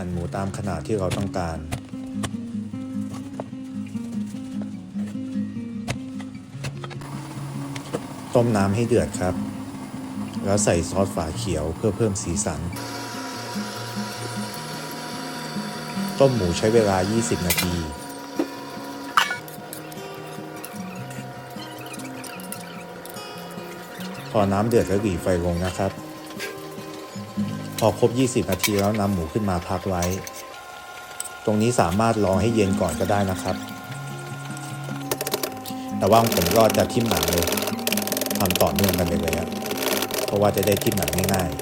หั่นหมูตามขนาดที่เราต้องการ ต้มน้ำให้เดือดครับ แล้วใส่ซอสฝาเขียวเพื่อเพิ่มสีสัน ต้มหมูใช้เวลา 20 นาทีพอน้ำเดือดก็หลีไฟลงนะครับ พอครบ 20 นาทีแล้วนำหมูขึ้นมาพักไว้ ตรงนี้สามารถรอให้เย็นก่อนก็ได้นะครับ แต่ว่าผมก็จะทิ่มหนังเลยทำต่อเนื่องกันไปเลยอะเพราะว่าจะได้ทิ่มหนังง่ายๆ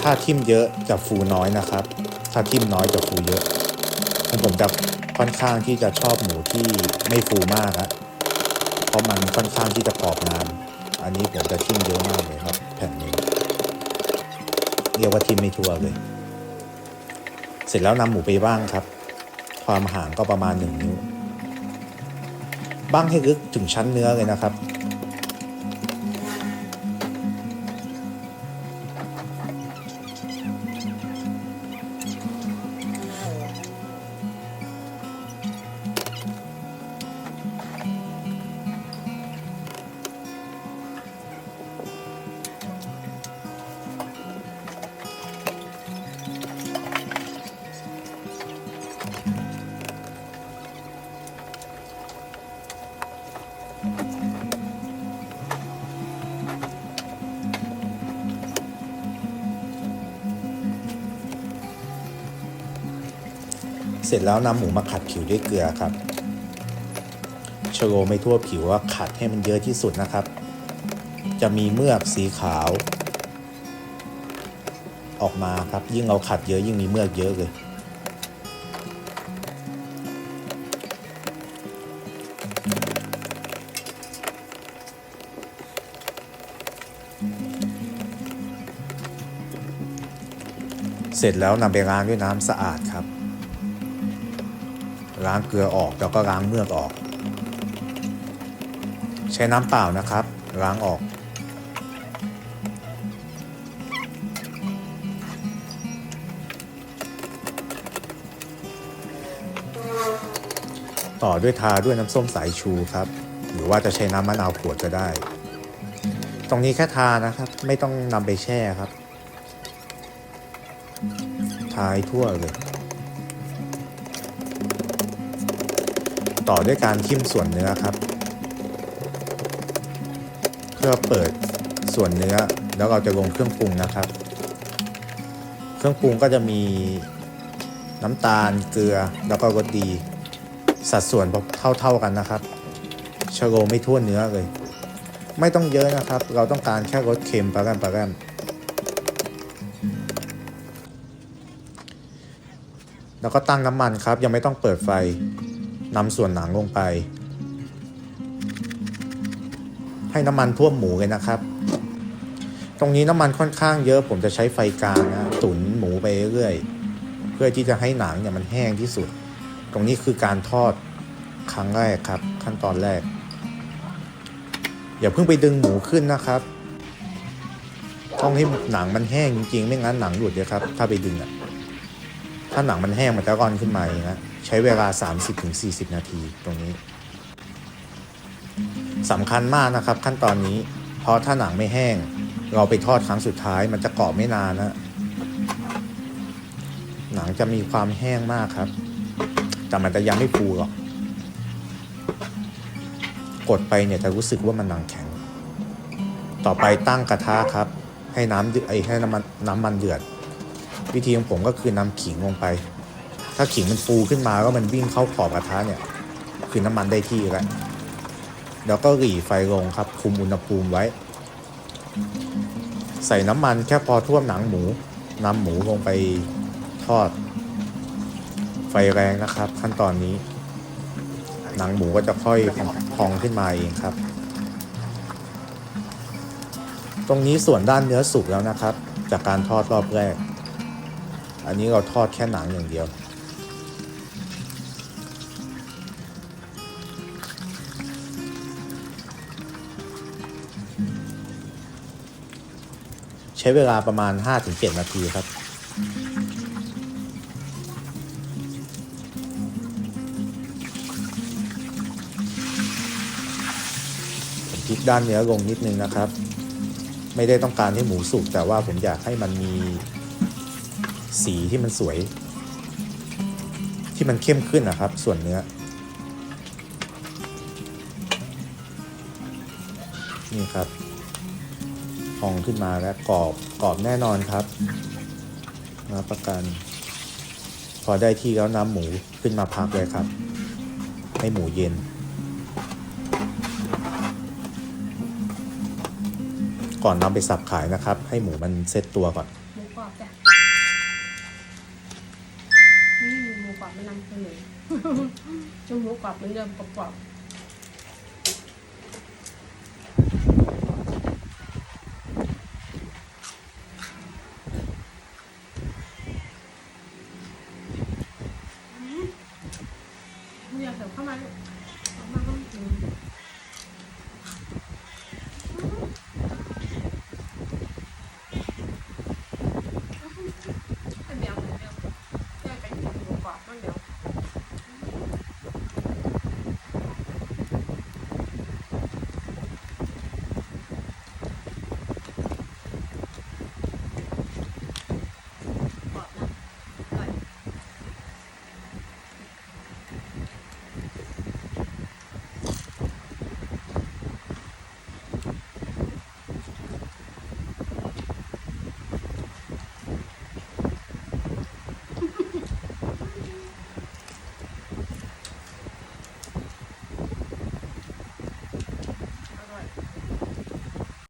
ถ้าทิ่มเยอะจะฟูน้อยนะครับ ถ้าทิ่มน้อยจะฟูเยอะผมจะค่อนข้างที่จะชอบหมูที่ไม่ฟูมากอะเพราะมันค่อนข้างที่จะกรอบนาน อันนี้ผมจะทิ่มเยอะมากเลยครับ แผ่นหนึ่งเรียกว่าทิ่มไม่ทั่วเลย เสร็จแล้วนำหมูไปบ้างครับ ความห่างก็ประมาณหนึ่งนิ้วบ้างให้ลึกถึงชั้นเนื้อเลยนะครับ เสร็จแล้วนำหมูมาขัดผิวด้วยเกลือครับชโลไม่ทั่วผิวว่าขัดให้มันเยอะที่สุดนะครับ จะมีเมือกสีขาว ออกมาครับยิ่งเราขัดเยอะยิ่งมีเมือกเยอะเลยเสร็จแล้วนำไปล้างด้วยน้ำสะอาดครับ ล้างเกลือออกแล้วก็ล้างเมือกออก ใช้น้ำเปล่านะครับ ล้างออก ต่อด้วยทาด้วยน้ำส้มสายชูครับ หรือว่าจะใช้น้ำมะนาวขวดก็ได้ ตรงนี้แค่ทานะครับ ไม่ต้องนำไปแช่ครับ ทายทั่วเลย ต่อด้วยการทิ่มส่วนเนื้อครับ เพื่อเปิดส่วนเนื้อแล้วเราจะลงเครื่องปรุงนะครับ เครื่องปรุงก็จะมีน้ำตาลเกลือแล้วก็รสดี สัดส่วนเท่าๆกันนะครับชโลไม่ทั่วเนื้อเลย ไม่ต้องเยอะนะครับ เราต้องการแค่รสเค็มปลาแรมปลาแรมแล้วก็ตั้งน้ำมันครับ ยังไม่ต้องเปิดไฟ นำส่วนหนังลงไป ให้น้ำมันท่วมหมูเลยนะครับ ตรงนี้น้ำมันค่อนข้างเยอะผมจะใช้ไฟกลางนะตุ๋นหมูไปเรื่อยเพื่อที่จะให้หนังเนี่ยมันแห้งที่สุด ตรงนี้คือการทอดครั้งแรกครับ ขั้นตอนแรก อย่าเพิ่งไปดึงหมูขึ้นนะครับ ต้องให้หนังมันแห้งจริงๆ ไม่งั้นหนังหลุดเลยครับ ถ้าไปดึงอะ ถ้าหนังมันแห้งมันจะร่อนขึ้นมาเองนะ ใช้เวลา 30-40 นาทีตรงนี้สำคัญมากนะครับขั้นตอนนี้ เพราะถ้าหนังไม่แห้ง เราไปทอดครั้งสุดท้ายมันจะกรอบไม่นานนะหนังจะมีความแห้งมากครับ แต่มันจะยังไม่ฟูหรอก กดไปเนี่ยจะรู้สึกว่ามันหนังแข็ง ต่อไปตั้งกระทะครับ ให้น้ำเดือดไอให้น้ำมันน้ำมันเดือด วิธีของผมก็คือนำขิงลงไป ถ้าขิงมันฟูขึ้นมาก็มันวิ่งเข้าขอบกระทะเนี่ย คือน้ำมันได้ที่แล้วแล้วก็หรี่ไฟลงครับ คุมอุณหภูมิไว้ ใส่น้ำมันแค่พอท่วมหนังหมูนำหมูลงไปทอด ไฟแรงนะครับ ขั้นตอนนี้ หนังหมูก็จะค่อยพองขึ้นมาเองครับ ตรงนี้ส่วนด้านเนื้อสุกแล้วนะครับ จากการทอดรอบแรก อันนี้เราทอดแค่หนังอย่างเดียว ช้เวลาประมาณ 5-7 นาทีครับผมพลิกด้านเนื้อลงนิดนึงนะครับ ไม่ได้ต้องการให้หมูสุกแต่ว่าผมอยากให้มันมีสีที่มันสวย ที่มันเข้มขึ้นนะครับ ส่วนเนื้อ นี่ครับ องขึ้นมาแล้วกรอบกรอบแน่นอนครับรับประกัน พอได้ที่แล้วน้ำหมูขึ้นมาพักเลยครับ ให้หมูเย็น ก่อนนำไปสับขายนะครับ ให้หมูมันเซ็ตตัวก่อนหมูกรอบจ้ะนี่มีหมูกรอบไม่นำเสนอชุมหมูกรอบเหมือนเดิมกรอบๆ เสริมเข้ามาลูกอมาห้องกิ